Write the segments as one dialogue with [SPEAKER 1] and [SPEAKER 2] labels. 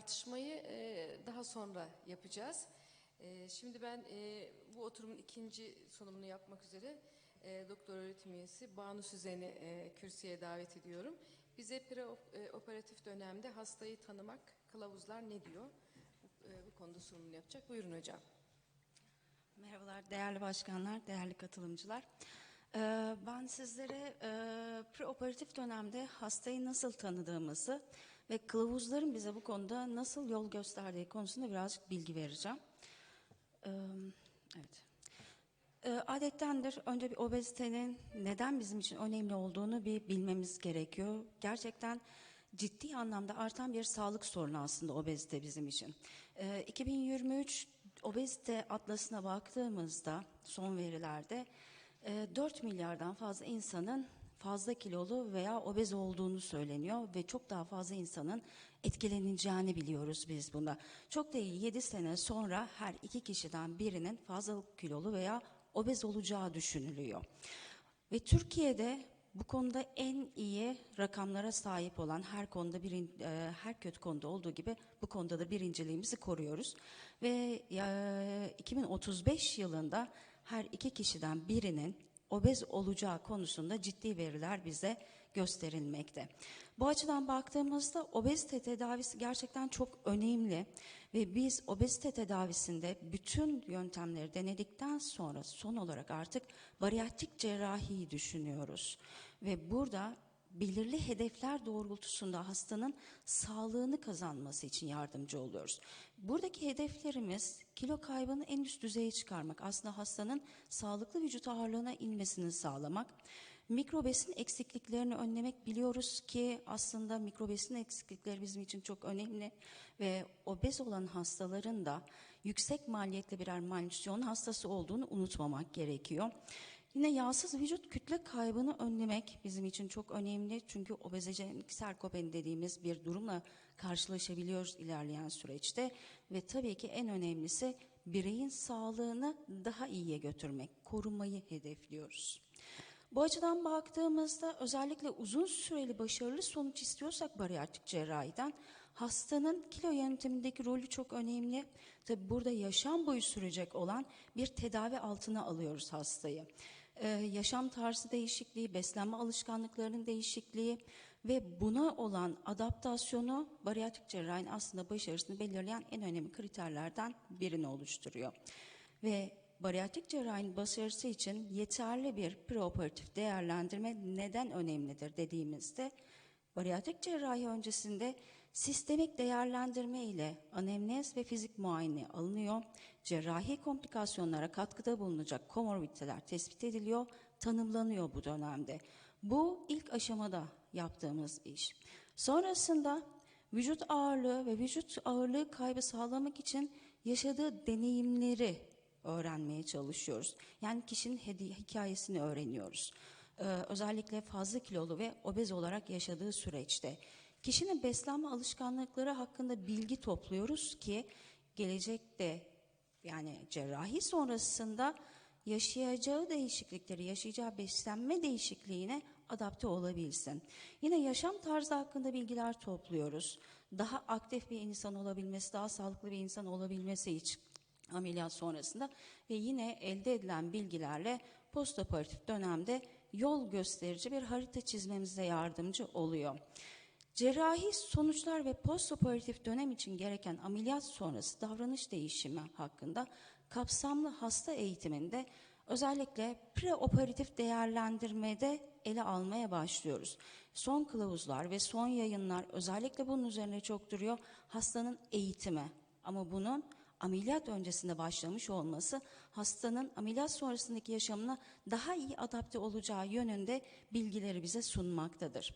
[SPEAKER 1] tartışmayı e, daha sonra yapacağız. E, şimdi ben e, bu oturumun ikinci sunumunu yapmak üzere doktor öğretim üyesi Banu Süzen'i kürsüye davet ediyorum. Bize preoperatif dönemde hastayı tanımak, kılavuzlar ne diyor? Bu, konuda sunumunu yapacak. Buyurun hocam.
[SPEAKER 2] Merhabalar değerli başkanlar, değerli katılımcılar. Ben sizlere preoperatif dönemde hastayı nasıl tanıdığımızı ve kılavuzların bize bu konuda nasıl yol gösterdiği konusunda birazcık bilgi vereceğim. Evet. Ee, Adettendir önce bir obezitenin neden bizim için önemli olduğunu bir bilmemiz gerekiyor. Gerçekten ciddi anlamda artan bir sağlık sorunu aslında obezite bizim için. Ee, 2023 obezite atlasına baktığımızda son verilerde e, 4 milyardan fazla insanın fazla kilolu veya obez olduğunu söyleniyor ve çok daha fazla insanın etkileneceğini biliyoruz biz bunda. Çok değil 7 sene sonra her iki kişiden birinin fazla kilolu veya obez olacağı düşünülüyor. Ve Türkiye'de bu konuda en iyi rakamlara sahip olan her konuda birin, e, her kötü konuda olduğu gibi bu konuda da birinciliğimizi koruyoruz. Ve e, 2035 yılında her iki kişiden birinin obez olacağı konusunda ciddi veriler bize gösterilmekte. Bu açıdan baktığımızda obezite tedavisi gerçekten çok önemli ve biz obezite tedavisinde bütün yöntemleri denedikten sonra son olarak artık bariyatrik cerrahiyi düşünüyoruz. Ve burada belirli hedefler doğrultusunda hastanın sağlığını kazanması için yardımcı oluyoruz. Buradaki hedeflerimiz kilo kaybını en üst düzeye çıkarmak. Aslında hastanın sağlıklı vücut ağırlığına inmesini sağlamak. Mikrobesin eksikliklerini önlemek biliyoruz ki aslında mikrobesin eksiklikleri bizim için çok önemli ve obez olan hastaların da yüksek maliyetli birer malnütrisyon hastası olduğunu unutmamak gerekiyor. Yine yağsız vücut kütle kaybını önlemek bizim için çok önemli. Çünkü obezojenik sarkopeni dediğimiz bir durumla karşılaşabiliyoruz ilerleyen süreçte. Ve tabii ki en önemlisi bireyin sağlığını daha iyiye götürmek, korumayı hedefliyoruz. Bu açıdan baktığımızda özellikle uzun süreli başarılı sonuç istiyorsak bariyatrik cerrahiden hastanın kilo yönetimindeki rolü çok önemli. Tabi burada yaşam boyu sürecek olan bir tedavi altına alıyoruz hastayı. Ee, yaşam tarzı değişikliği, beslenme alışkanlıklarının değişikliği ve buna olan adaptasyonu bariyatrik cerrahinin aslında başarısını belirleyen en önemli kriterlerden birini oluşturuyor. Ve bariyatrik cerrahinin başarısı için yeterli bir preoperatif değerlendirme neden önemlidir dediğimizde bariyatrik cerrahi öncesinde sistemik değerlendirme ile anemnez ve fizik muayene alınıyor. Cerrahi komplikasyonlara katkıda bulunacak komorbiditeler tespit ediliyor, tanımlanıyor bu dönemde. Bu ilk aşamada yaptığımız iş. Sonrasında vücut ağırlığı ve vücut ağırlığı kaybı sağlamak için yaşadığı deneyimleri öğrenmeye çalışıyoruz. Yani kişinin hikayesini öğreniyoruz. Ee, özellikle fazla kilolu ve obez olarak yaşadığı süreçte. Kişinin beslenme alışkanlıkları hakkında bilgi topluyoruz ki gelecekte yani cerrahi sonrasında yaşayacağı değişiklikleri, yaşayacağı beslenme değişikliğine adapte olabilsin. Yine yaşam tarzı hakkında bilgiler topluyoruz. Daha aktif bir insan olabilmesi, daha sağlıklı bir insan olabilmesi için ameliyat sonrasında ve yine elde edilen bilgilerle postoperatif dönemde yol gösterici bir harita çizmemize yardımcı oluyor. Cerrahi sonuçlar ve postoperatif dönem için gereken ameliyat sonrası davranış değişimi hakkında kapsamlı hasta eğitiminde özellikle preoperatif değerlendirmede ele almaya başlıyoruz. Son kılavuzlar ve son yayınlar özellikle bunun üzerine çok duruyor. Hastanın eğitimi ama bunun ameliyat öncesinde başlamış olması hastanın ameliyat sonrasındaki yaşamına daha iyi adapte olacağı yönünde bilgileri bize sunmaktadır.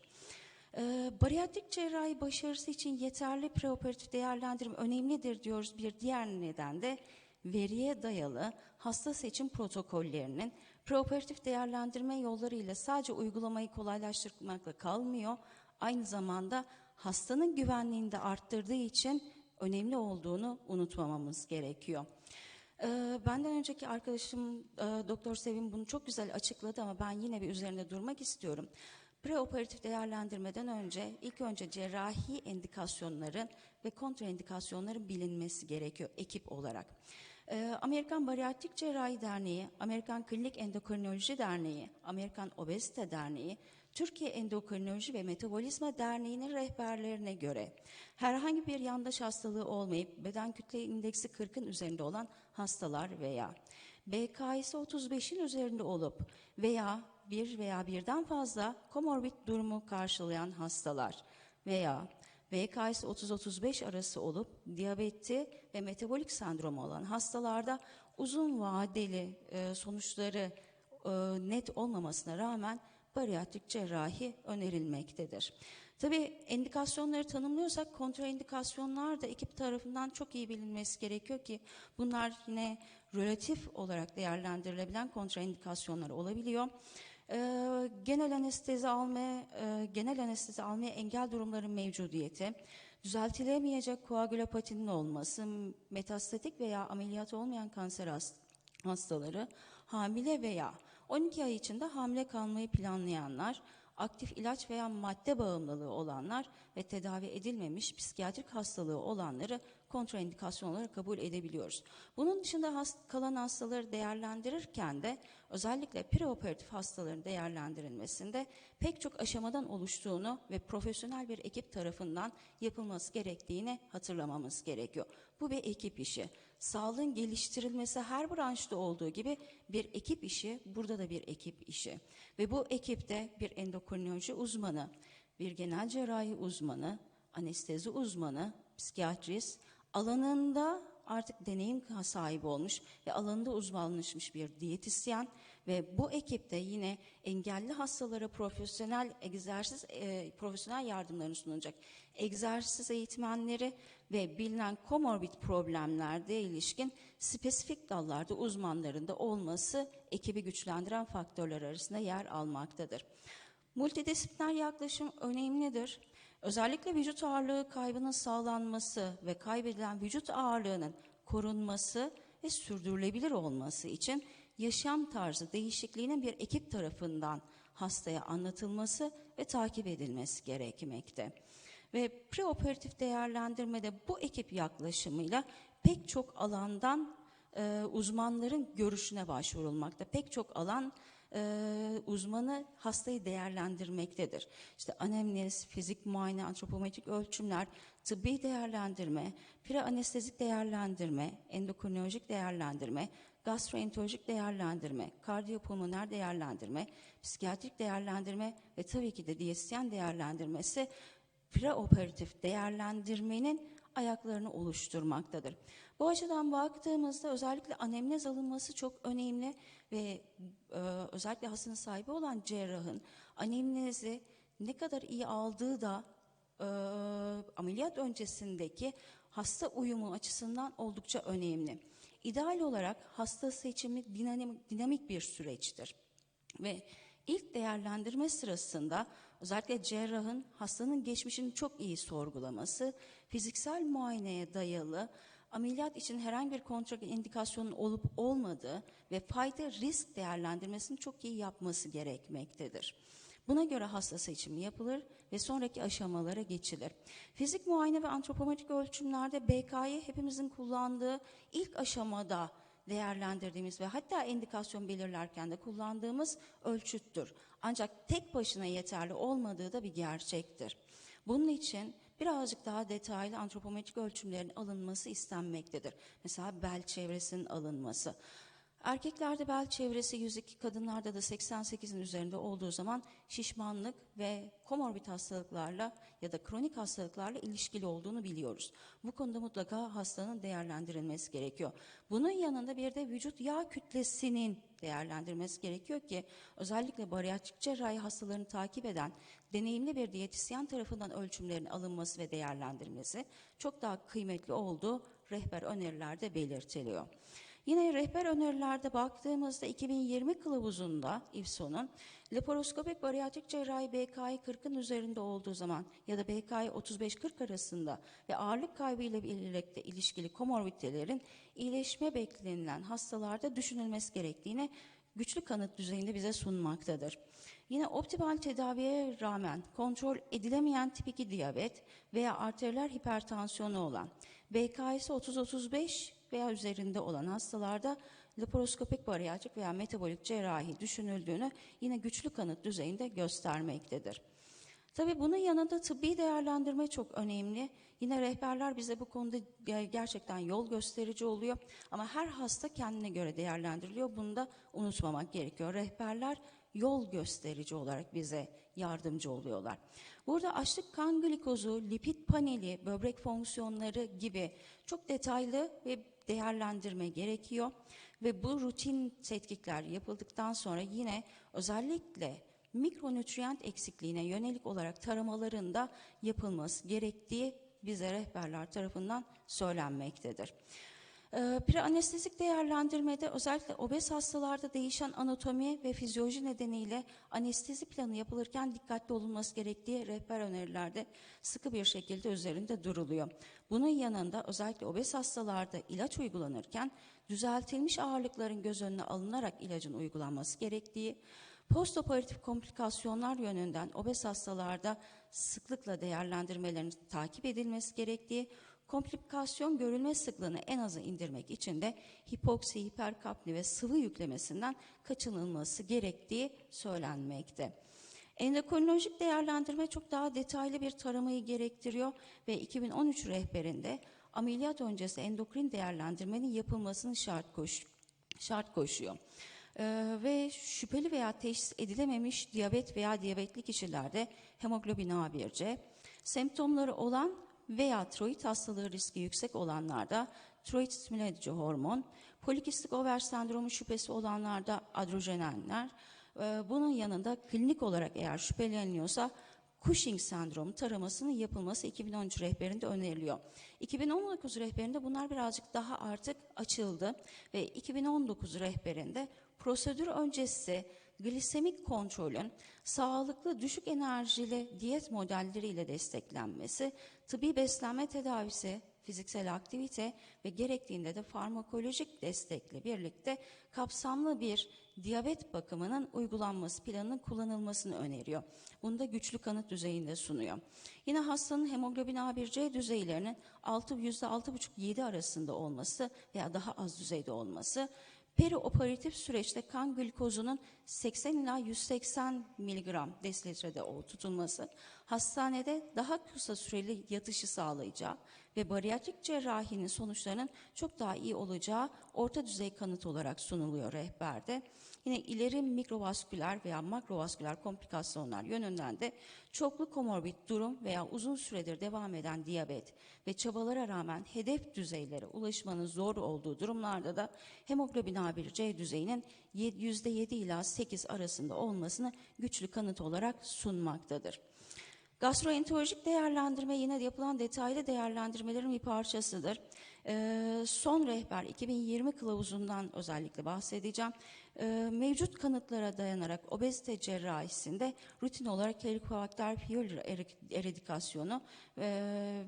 [SPEAKER 2] Ee, bariyatrik cerrahi başarısı için yeterli preoperatif değerlendirme önemlidir diyoruz. Bir diğer neden de veriye dayalı hasta seçim protokollerinin preoperatif değerlendirme yollarıyla sadece uygulamayı kolaylaştırmakla kalmıyor. Aynı zamanda hastanın güvenliğini de arttırdığı için önemli olduğunu unutmamamız gerekiyor. Ee, benden önceki arkadaşım e, Doktor Sevim bunu çok güzel açıkladı ama ben yine bir üzerinde durmak istiyorum. Preoperatif değerlendirmeden önce ilk önce cerrahi indikasyonların ve kontraindikasyonların bilinmesi gerekiyor ekip olarak. Ee, Amerikan Bariyatrik Cerrahi Derneği, Amerikan Klinik Endokrinoloji Derneği, Amerikan Obezite Derneği, Türkiye Endokrinoloji ve Metabolizma Derneği'nin rehberlerine göre herhangi bir yandaş hastalığı olmayıp beden kütle indeksi 40'ın üzerinde olan hastalar veya BK'si 35'in üzerinde olup veya bir veya birden fazla komorbid durumu karşılayan hastalar veya BK'si 30-35 arası olup diyabeti ve metabolik sendromu olan hastalarda uzun vadeli e, sonuçları e, net olmamasına rağmen bariyatrik cerrahi önerilmektedir. Tabii endikasyonları tanımlıyorsak kontraindikasyonlar da ekip tarafından çok iyi bilinmesi gerekiyor ki bunlar yine relatif olarak değerlendirilebilen kontraindikasyonlar olabiliyor. Ee, genel anestezi almaya, e, genel anestezi almaya engel durumların mevcudiyeti, düzeltilemeyecek koagülopatinin olması, metastatik veya ameliyat olmayan kanser hast- hastaları, hamile veya 12 ay içinde hamile kalmayı planlayanlar, aktif ilaç veya madde bağımlılığı olanlar ve tedavi edilmemiş psikiyatrik hastalığı olanları kontraindikasyon olarak kabul edebiliyoruz. Bunun dışında hast- kalan hastaları değerlendirirken de özellikle preoperatif hastaların değerlendirilmesinde pek çok aşamadan oluştuğunu ve profesyonel bir ekip tarafından yapılması gerektiğini hatırlamamız gerekiyor. Bu bir ekip işi. Sağlığın geliştirilmesi her branşta olduğu gibi bir ekip işi, burada da bir ekip işi. Ve bu ekipte bir endokrinoloji uzmanı, bir genel cerrahi uzmanı, anestezi uzmanı, psikiyatrist, alanında artık deneyim sahibi olmuş ve alanında uzmanlaşmış bir diyetisyen ve bu ekipte yine engelli hastalara profesyonel egzersiz e, profesyonel yardımlarını sunulacak egzersiz eğitmenleri ve bilinen komorbid problemlerde ilişkin spesifik dallarda uzmanlarında olması ekibi güçlendiren faktörler arasında yer almaktadır. Multidisipliner yaklaşım önemlidir. Özellikle vücut ağırlığı kaybının sağlanması ve kaybedilen vücut ağırlığının korunması ve sürdürülebilir olması için yaşam tarzı değişikliğinin bir ekip tarafından hastaya anlatılması ve takip edilmesi gerekmekte. Ve preoperatif değerlendirmede bu ekip yaklaşımıyla pek çok alandan e, uzmanların görüşüne başvurulmakta. Pek çok alan e, uzmanı hastayı değerlendirmektedir. İşte anemnez, fizik muayene, antropometrik ölçümler, tıbbi değerlendirme, preanestezik değerlendirme, endokrinolojik değerlendirme, gastroenterolojik değerlendirme, kardiyopulmoner değerlendirme, psikiyatrik değerlendirme ve tabii ki de diyetisyen değerlendirmesi preoperatif değerlendirmenin ayaklarını oluşturmaktadır. Bu açıdan baktığımızda özellikle anemnez alınması çok önemli ve e, özellikle hastanın sahibi olan cerrahın anemnezi ne kadar iyi aldığı da e, ameliyat öncesindeki hasta uyumu açısından oldukça önemli. İdeal olarak hasta seçimi dinamik, dinamik bir süreçtir ve ilk değerlendirme sırasında özellikle cerrahın hastanın geçmişini çok iyi sorgulaması, fiziksel muayeneye dayalı ameliyat için herhangi bir kontraindikasyonun olup olmadığı ve fayda risk değerlendirmesini çok iyi yapması gerekmektedir. Buna göre hasta seçimi yapılır ve sonraki aşamalara geçilir. Fizik muayene ve antropometrik ölçümlerde BK'yı hepimizin kullandığı ilk aşamada değerlendirdiğimiz ve hatta indikasyon belirlerken de kullandığımız ölçüttür. Ancak tek başına yeterli olmadığı da bir gerçektir. Bunun için birazcık daha detaylı antropometrik ölçümlerin alınması istenmektedir. Mesela bel çevresinin alınması. Erkeklerde bel çevresi 102, kadınlarda da 88'in üzerinde olduğu zaman şişmanlık ve komorbid hastalıklarla ya da kronik hastalıklarla ilişkili olduğunu biliyoruz. Bu konuda mutlaka hastanın değerlendirilmesi gerekiyor. Bunun yanında bir de vücut yağ kütlesinin değerlendirmesi gerekiyor ki özellikle bariyatrik cerrahi hastalarını takip eden deneyimli bir diyetisyen tarafından ölçümlerin alınması ve değerlendirmesi çok daha kıymetli olduğu rehber önerilerde belirtiliyor. Yine rehber önerilerde baktığımızda 2020 kılavuzunda İFSO'nun laparoskopik bariyatrik cerrahi BK'yı 40'ın üzerinde olduğu zaman ya da BK'yı 35-40 arasında ve ağırlık kaybı ile birlikte ilişkili komorbiditelerin iyileşme beklenilen hastalarda düşünülmesi gerektiğini güçlü kanıt düzeyinde bize sunmaktadır. Yine optimal tedaviye rağmen kontrol edilemeyen tip 2 diyabet veya arteriyel hipertansiyonu olan, BK'si 30-35 veya üzerinde olan hastalarda laparoskopik bariyatrik veya metabolik cerrahi düşünüldüğünü yine güçlü kanıt düzeyinde göstermektedir. Tabii bunun yanında tıbbi değerlendirme çok önemli. Yine rehberler bize bu konuda ge- gerçekten yol gösterici oluyor. Ama her hasta kendine göre değerlendiriliyor. Bunu da unutmamak gerekiyor. Rehberler yol gösterici olarak bize yardımcı oluyorlar. Burada açlık kan glikozu, lipid paneli, böbrek fonksiyonları gibi çok detaylı ve değerlendirme gerekiyor. Ve bu rutin tetkikler yapıldıktan sonra yine özellikle mikronütriyent eksikliğine yönelik olarak taramalarında yapılması gerektiği bize rehberler tarafından söylenmektedir. Ee, Preanestezik değerlendirmede özellikle obez hastalarda değişen anatomi ve fizyoloji nedeniyle anestezi planı yapılırken dikkatli olunması gerektiği rehber önerilerde sıkı bir şekilde üzerinde duruluyor. Bunun yanında özellikle obez hastalarda ilaç uygulanırken düzeltilmiş ağırlıkların göz önüne alınarak ilacın uygulanması gerektiği, Postoperatif komplikasyonlar yönünden obez hastalarda sıklıkla değerlendirmelerin takip edilmesi gerektiği, komplikasyon görülme sıklığını en aza indirmek için de hipoksi, hiperkapni ve sıvı yüklemesinden kaçınılması gerektiği söylenmekte. Endokrinolojik değerlendirme çok daha detaylı bir taramayı gerektiriyor ve 2013 rehberinde ameliyat öncesi endokrin değerlendirmenin yapılmasını şart, koş, şart koşuyor. Ee, ve şüpheli veya teşhis edilememiş diyabet veya diyabetli kişilerde hemoglobin A1C, semptomları olan veya tiroid hastalığı riski yüksek olanlarda tiroid stimüle edici hormon, polikistik over sendromu şüphesi olanlarda adrojenenler, e, bunun yanında klinik olarak eğer şüpheleniliyorsa Cushing sendromu taramasının yapılması 2013 rehberinde öneriliyor. 2019 rehberinde bunlar birazcık daha artık açıldı ve 2019 rehberinde prosedür öncesi glisemik kontrolün sağlıklı düşük enerjili diyet modelleriyle desteklenmesi, tıbbi beslenme tedavisi, fiziksel aktivite ve gerektiğinde de farmakolojik destekle birlikte kapsamlı bir diyabet bakımının uygulanması planının kullanılmasını öneriyor. Bunu da güçlü kanıt düzeyinde sunuyor. Yine hastanın hemoglobin A1C düzeylerinin 6 %6,5-7 arasında olması veya daha az düzeyde olması, perioperatif süreçte kan glikozunun 80 ila 180 miligram desilitrede tutulması, hastanede daha kısa süreli yatışı sağlayacağı ve bariyatrik cerrahinin sonuçlarının çok daha iyi olacağı orta düzey kanıt olarak sunuluyor rehberde. Yine ileri mikrovasküler veya makrovasküler komplikasyonlar yönünden de çoklu komorbid durum veya uzun süredir devam eden diyabet ve çabalara rağmen hedef düzeylere ulaşmanın zor olduğu durumlarda da hemoglobin A1C düzeyinin %7 ila 8 arasında olmasını güçlü kanıt olarak sunmaktadır. Gastroenterolojik değerlendirme yine yapılan detaylı değerlendirmelerin bir parçasıdır. Ee, son rehber 2020 kılavuzundan özellikle bahsedeceğim. Ee, mevcut kanıtlara dayanarak obezite cerrahisinde rutin olarak Helicobacter pylori eradikasyonu e,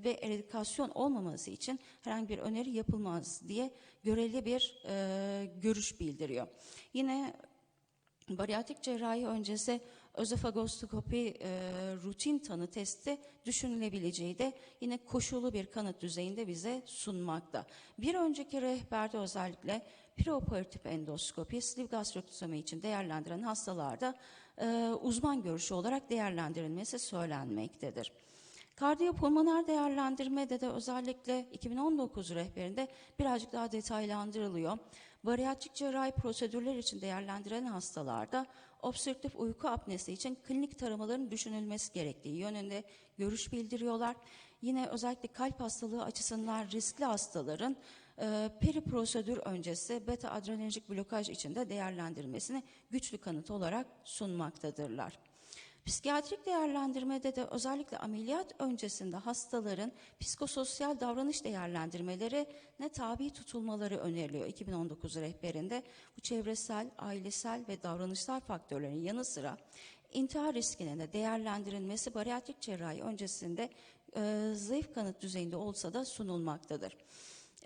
[SPEAKER 2] ve eradikasyon olmaması için herhangi bir öneri yapılmaz diye göreli bir e, görüş bildiriyor. Yine Bariyatrik cerrahi öncesi özofagoskopi e, rutin tanı testi düşünülebileceği de yine koşulu bir kanıt düzeyinde bize sunmakta. Bir önceki rehberde özellikle preoperatif endoskopi, sleeve gastrektomi için değerlendiren hastalarda e, uzman görüşü olarak değerlendirilmesi söylenmektedir. Kardiyopulmoner değerlendirmede de özellikle 2019 rehberinde birazcık daha detaylandırılıyor. Bariyatrik cerrahi prosedürler için değerlendirilen hastalarda obstrüktif uyku apnesi için klinik taramaların düşünülmesi gerektiği yönünde görüş bildiriyorlar. Yine özellikle kalp hastalığı açısından riskli hastaların e, peri prosedür öncesi beta adrenerjik blokaj içinde değerlendirilmesini güçlü kanıt olarak sunmaktadırlar. Psikiyatrik değerlendirmede de özellikle ameliyat öncesinde hastaların psikososyal davranış değerlendirmeleri ne tabi tutulmaları öneriliyor 2019 rehberinde. Bu çevresel, ailesel ve davranışsal faktörlerin yanı sıra intihar riskinin de değerlendirilmesi bariyatrik cerrahi öncesinde e, zayıf kanıt düzeyinde olsa da sunulmaktadır.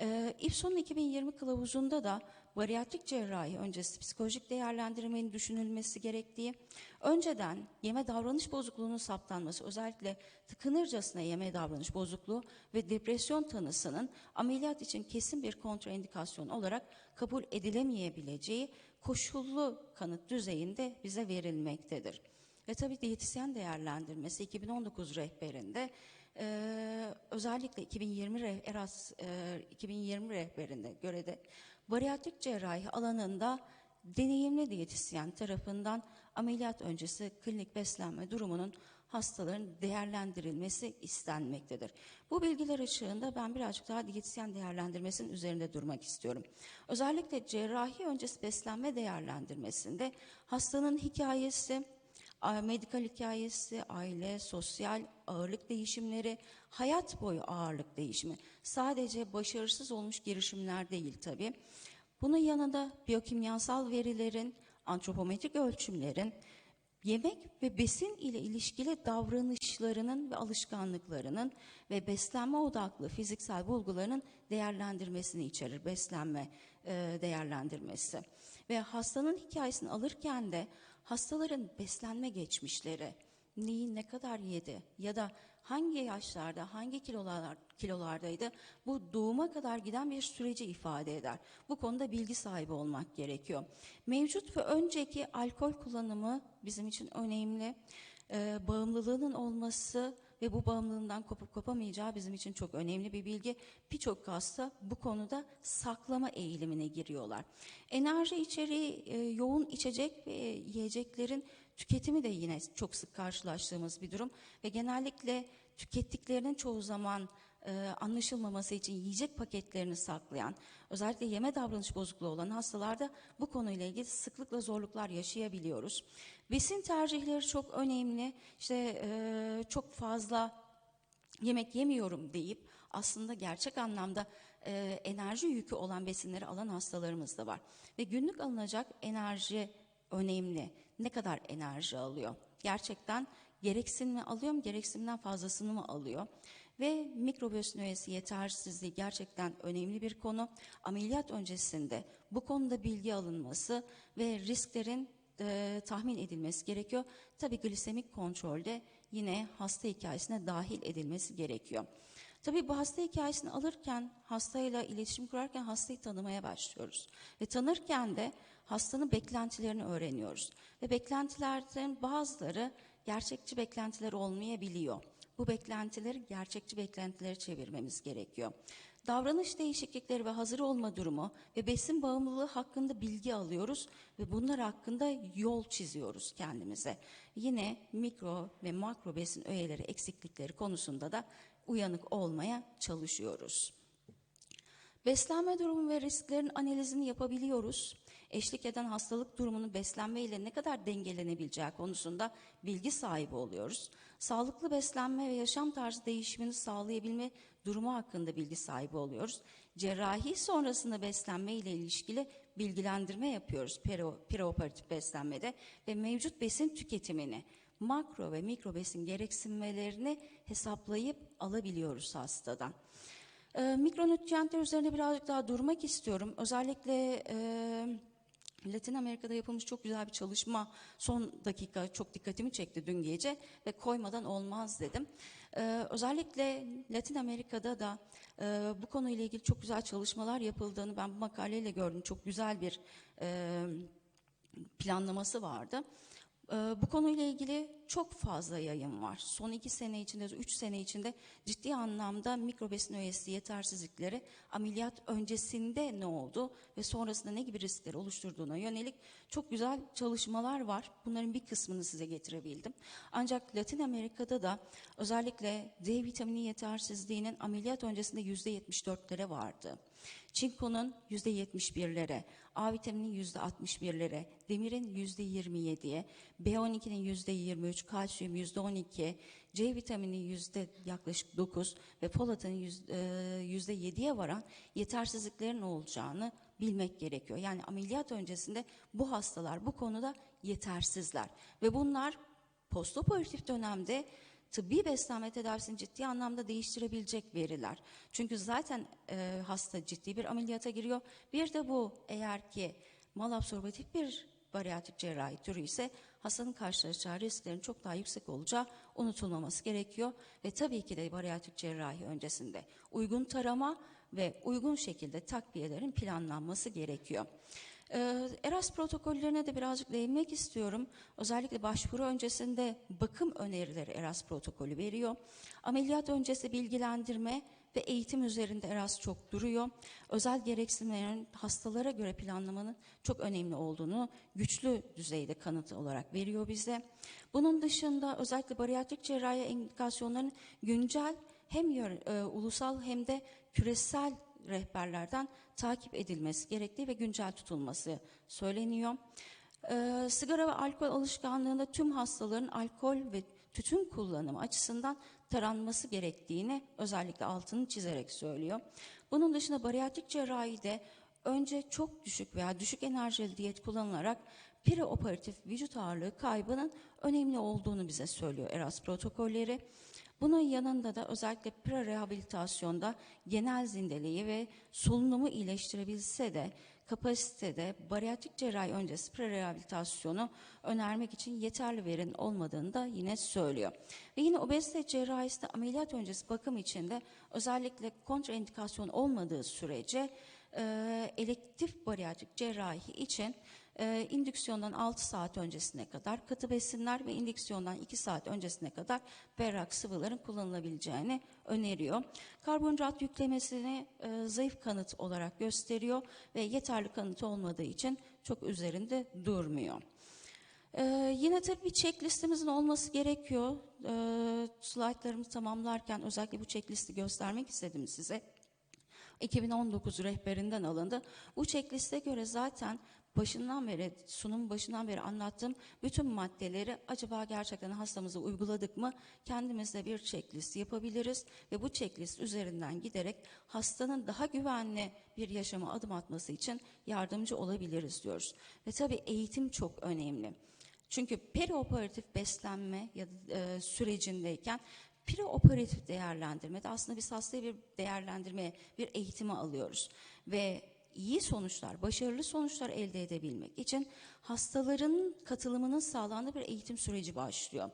[SPEAKER 2] Ee, İFSO'nun 2020 kılavuzunda da bariyatrik cerrahi öncesi psikolojik değerlendirmenin düşünülmesi gerektiği, önceden yeme davranış bozukluğunun saptanması, özellikle tıkınırcasına yeme davranış bozukluğu ve depresyon tanısının ameliyat için kesin bir kontraindikasyon olarak kabul edilemeyebileceği koşullu kanıt düzeyinde bize verilmektedir. Ve tabii diyetisyen değerlendirmesi 2019 rehberinde ee, özellikle 2020 reh- Eras e, 2020 rehberinde göre de bariyatrik cerrahi alanında deneyimli diyetisyen tarafından ameliyat öncesi klinik beslenme durumunun hastaların değerlendirilmesi istenmektedir. Bu bilgiler ışığında ben birazcık daha diyetisyen değerlendirmesinin üzerinde durmak istiyorum. Özellikle cerrahi öncesi beslenme değerlendirmesinde hastanın hikayesi, medikal hikayesi, aile, sosyal ağırlık değişimleri, hayat boyu ağırlık değişimi. Sadece başarısız olmuş girişimler değil tabii. Bunun yanında biyokimyasal verilerin, antropometrik ölçümlerin, yemek ve besin ile ilişkili davranışlarının ve alışkanlıklarının ve beslenme odaklı fiziksel bulgularının değerlendirmesini içerir. Beslenme e, değerlendirmesi. Ve hastanın hikayesini alırken de hastaların beslenme geçmişleri, neyi ne kadar yedi ya da hangi yaşlarda, hangi kilolar, kilolardaydı bu doğuma kadar giden bir süreci ifade eder. Bu konuda bilgi sahibi olmak gerekiyor. Mevcut ve önceki alkol kullanımı bizim için önemli. Ee, bağımlılığının olması ve bu bağımlılığından kopup kopamayacağı bizim için çok önemli bir bilgi. Birçok hasta bu konuda saklama eğilimine giriyorlar. Enerji içeriği e, yoğun içecek ve yiyeceklerin tüketimi de yine çok sık karşılaştığımız bir durum ve genellikle tükettiklerinin çoğu zaman e, anlaşılmaması için yiyecek paketlerini saklayan, özellikle yeme davranış bozukluğu olan hastalarda bu konuyla ilgili sıklıkla zorluklar yaşayabiliyoruz. Besin tercihleri çok önemli. İşte e, çok fazla yemek yemiyorum deyip aslında gerçek anlamda e, enerji yükü olan besinleri alan hastalarımız da var. Ve günlük alınacak enerji önemli. Ne kadar enerji alıyor? Gerçekten gereksin mi alıyor mu, gereksimden fazlasını mı alıyor? Ve mikrobiyos nüvesi yetersizliği gerçekten önemli bir konu. Ameliyat öncesinde bu konuda bilgi alınması ve risklerin e, tahmin edilmesi gerekiyor. Tabii glisemik kontrolde yine hasta hikayesine dahil edilmesi gerekiyor. Tabii bu hasta hikayesini alırken, hastayla iletişim kurarken hastayı tanımaya başlıyoruz. Ve tanırken de hastanın beklentilerini öğreniyoruz. Ve beklentilerden bazıları gerçekçi beklentiler olmayabiliyor. Bu beklentileri gerçekçi beklentilere çevirmemiz gerekiyor. Davranış değişiklikleri ve hazır olma durumu ve besin bağımlılığı hakkında bilgi alıyoruz ve bunlar hakkında yol çiziyoruz kendimize. Yine mikro ve makro besin öğeleri eksiklikleri konusunda da uyanık olmaya çalışıyoruz. Beslenme durumu ve risklerin analizini yapabiliyoruz. Eşlik eden hastalık durumunun beslenme ile ne kadar dengelenebileceği konusunda bilgi sahibi oluyoruz. Sağlıklı beslenme ve yaşam tarzı değişimini sağlayabilme durumu hakkında bilgi sahibi oluyoruz. Cerrahi sonrasında beslenme ile ilişkili bilgilendirme yapıyoruz perioperatif beslenmede ve mevcut besin tüketimini makro ve mikro besin gereksinmelerini hesaplayıp alabiliyoruz hastadan. E, mikronutriyentler üzerine birazcık daha durmak istiyorum. Özellikle e, Latin Amerika'da yapılmış çok güzel bir çalışma son dakika çok dikkatimi çekti dün gece ve koymadan olmaz dedim. E, özellikle Latin Amerika'da da e, bu konuyla ilgili çok güzel çalışmalar yapıldığını ben bu makaleyle gördüm. Çok güzel bir e, planlaması vardı. Ee, Bu konuyla ilgili çok fazla yayın var. Son iki sene içinde, üç sene içinde ciddi anlamda mikrobesin öğesi yetersizlikleri ameliyat öncesinde ne oldu ve sonrasında ne gibi riskler oluşturduğuna yönelik çok güzel çalışmalar var. Bunların bir kısmını size getirebildim. Ancak Latin Amerika'da da özellikle D vitamini yetersizliğinin ameliyat öncesinde yüzde 74'lere vardı. Çinkonun %71'lere, A vitaminin %61'lere, demirin %27'ye, B12'nin %23, kalsiyum %12, C vitamini yüzde yaklaşık 9 ve folatın yüz- e, %7'ye varan yetersizliklerin olacağını bilmek gerekiyor. Yani ameliyat öncesinde bu hastalar bu konuda yetersizler ve bunlar postoperatif dönemde tıbbi beslenme tedavisini ciddi anlamda değiştirebilecek veriler. Çünkü zaten e, hasta ciddi bir ameliyata giriyor. Bir de bu eğer ki malabsorbatif bir bariyatrik cerrahi türü ise hastanın karşılaşacağı risklerin çok daha yüksek olacağı unutulmaması gerekiyor. Ve tabii ki de bariyatrik cerrahi öncesinde uygun tarama ve uygun şekilde takviyelerin planlanması gerekiyor. Ee, ERAS protokollerine de birazcık değinmek istiyorum. Özellikle başvuru öncesinde bakım önerileri ERAS protokolü veriyor. Ameliyat öncesi bilgilendirme ve eğitim üzerinde ERAS çok duruyor. Özel gereksinimlerin hastalara göre planlamanın çok önemli olduğunu güçlü düzeyde kanıt olarak veriyor bize. Bunun dışında özellikle bariyatrik cerrahi indikasyonların güncel hem yör- e, ulusal hem de küresel rehberlerden takip edilmesi gerektiği ve güncel tutulması söyleniyor. Ee, sigara ve alkol alışkanlığında tüm hastaların alkol ve tütün kullanımı açısından taranması gerektiğini özellikle altını çizerek söylüyor. Bunun dışında bariyatrik cerrahide önce çok düşük veya düşük enerjili diyet kullanılarak preoperatif vücut ağırlığı kaybının önemli olduğunu bize söylüyor ERAS protokolleri. Bunun yanında da özellikle pre-rehabilitasyonda genel zindeliği ve solunumu iyileştirebilse de kapasitede bariyatrik cerrahi öncesi pre-rehabilitasyonu önermek için yeterli verinin olmadığını da yine söylüyor. Ve yine obezite cerrahisinde ameliyat öncesi bakım içinde özellikle kontraindikasyon olmadığı sürece e, elektif bariyatrik cerrahi için e, indüksiyondan 6 saat öncesine kadar katı besinler ve indüksiyondan 2 saat öncesine kadar berrak sıvıların kullanılabileceğini öneriyor. Karbonhidrat yüklemesini e, zayıf kanıt olarak gösteriyor ve yeterli kanıt olmadığı için çok üzerinde durmuyor. Ee, yine tabii bir checklistimizin olması gerekiyor. Ee, slaytlarımı tamamlarken özellikle bu checklisti göstermek istedim size. 2019 rehberinden alındı. Bu checkliste göre zaten başından beri, sunum başından beri anlattığım bütün maddeleri acaba gerçekten hastamıza uyguladık mı? Kendimizde bir checklist yapabiliriz ve bu checklist üzerinden giderek hastanın daha güvenli bir yaşama adım atması için yardımcı olabiliriz diyoruz. Ve tabii eğitim çok önemli. Çünkü perioperatif beslenme ya da, e, sürecindeyken preoperatif değerlendirmede aslında biz hastayı bir değerlendirmeye, bir eğitime alıyoruz. Ve iyi sonuçlar, başarılı sonuçlar elde edebilmek için hastaların katılımının sağlandığı bir eğitim süreci başlıyor.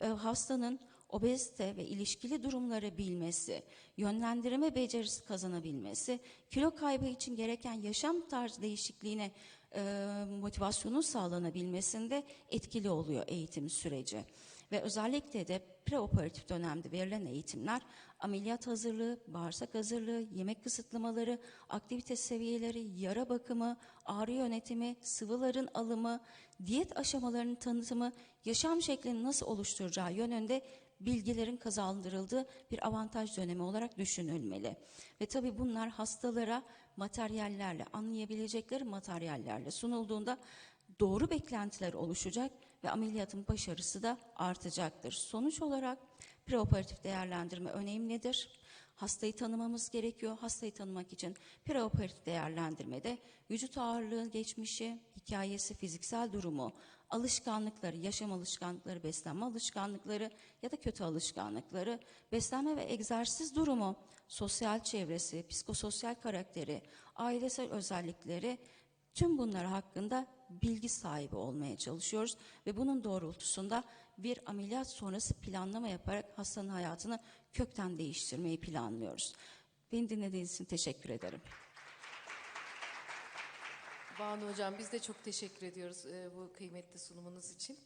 [SPEAKER 2] E, hastanın obezite ve ilişkili durumları bilmesi, yönlendirme becerisi kazanabilmesi, kilo kaybı için gereken yaşam tarzı değişikliğine e, motivasyonun sağlanabilmesinde etkili oluyor eğitim süreci. Ve özellikle de preoperatif dönemde verilen eğitimler ameliyat hazırlığı, bağırsak hazırlığı, yemek kısıtlamaları, aktivite seviyeleri, yara bakımı, ağrı yönetimi, sıvıların alımı, diyet aşamalarının tanıtımı, yaşam şeklini nasıl oluşturacağı yönünde bilgilerin kazandırıldığı bir avantaj dönemi olarak düşünülmeli. Ve tabii bunlar hastalara materyallerle, anlayabilecekleri materyallerle sunulduğunda doğru beklentiler oluşacak ve ameliyatın başarısı da artacaktır. Sonuç olarak preoperatif değerlendirme önemlidir. Hastayı tanımamız gerekiyor. Hastayı tanımak için preoperatif değerlendirmede vücut ağırlığı, geçmişi, hikayesi, fiziksel durumu, alışkanlıkları, yaşam alışkanlıkları, beslenme alışkanlıkları ya da kötü alışkanlıkları, beslenme ve egzersiz durumu, sosyal çevresi, psikososyal karakteri, ailesel özellikleri Tüm bunlar hakkında bilgi sahibi olmaya çalışıyoruz ve bunun doğrultusunda bir ameliyat sonrası planlama yaparak hastanın hayatını kökten değiştirmeyi planlıyoruz. Beni dinlediğiniz için teşekkür ederim.
[SPEAKER 1] Banu Hocam biz de çok teşekkür ediyoruz e, bu kıymetli sunumunuz için.